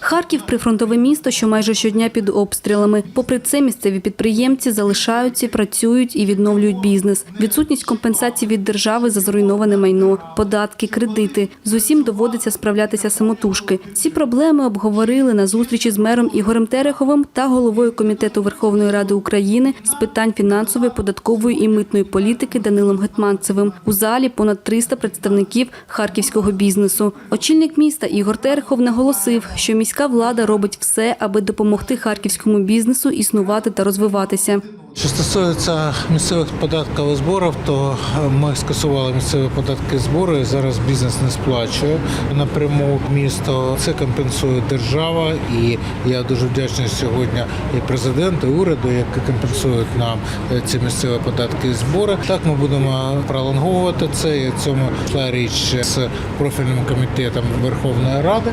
Харків прифронтове місто, що майже щодня під обстрілами. Попри це, місцеві підприємці залишаються, працюють і відновлюють бізнес. Відсутність компенсації від держави за зруйноване майно, податки, кредити. З усім доводиться справлятися самотужки. Ці проблеми обговорили на зустрічі з мером Ігорем Тереховим та головою комітету Верховної Ради України з питань фінансової, податкової і митної політики Данилом Гетманцевим. У залі понад 300 представників харківського бізнесу. Очільник міста Ігор Терехов наголосив, що міська влада робить все, аби допомогти харківському бізнесу існувати та розвиватися. Що стосується місцевих податкових зборів, то е, ми скасували місцеві податки збори. Зараз бізнес не сплачує напряму місто. Це компенсує держава, і я дуже вдячний сьогодні і президенту, і уряду, які компенсують нам е, ці місцеві податки збори. Так ми будемо пролонговувати це. І цьому йшла річ з профільним комітетом Верховної Ради.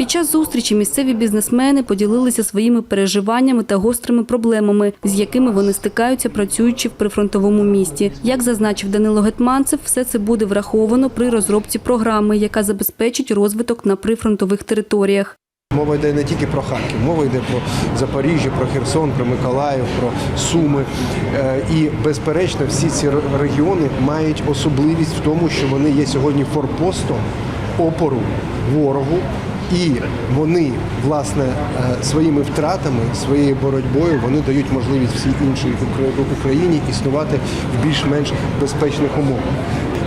Під час зустрічі місцеві бізнесмени поділилися своїми переживаннями та гострими проблемами, з якими вони стикаються, працюючи в прифронтовому місті. Як зазначив Данило Гетманцев, все це буде враховано при розробці програми, яка забезпечить розвиток на прифронтових територіях. Мова йде не тільки про Харків, мова йде про Запоріжжя, про Херсон, про Миколаїв, про Суми. Е, І безперечно, всі ці регіони мають особливість в тому, що вони є сьогодні форпостом опору ворогу. І вони, власне, е, своїми втратами, своєю боротьбою, вони дають можливість всій іншій Україні існувати в більш-менш безпечних умовах.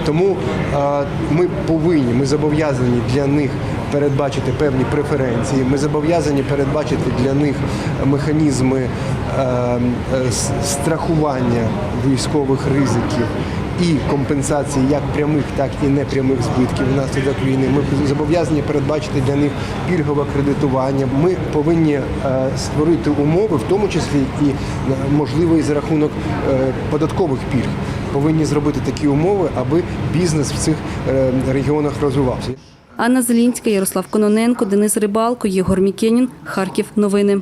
Тому е, ми повинні, ми зобов'язані для них передбачити певні преференції. Ми зобов'язані передбачити для них механізми е, страхування військових ризиків і компенсації як прямих, так і непрямих збитків внаслідок війни. Ми зобов'язані передбачити для них пільгове кредитування. Ми повинні е, створити умови, в тому числі і е, можливо і за рахунок е, податкових пільг. Повинні зробити такі умови, аби бізнес в цих регіонах розвивався. Анна Зелінська, Ярослав Кононенко, Денис Рибалко, Єгор Мікенін. Харків. Новини.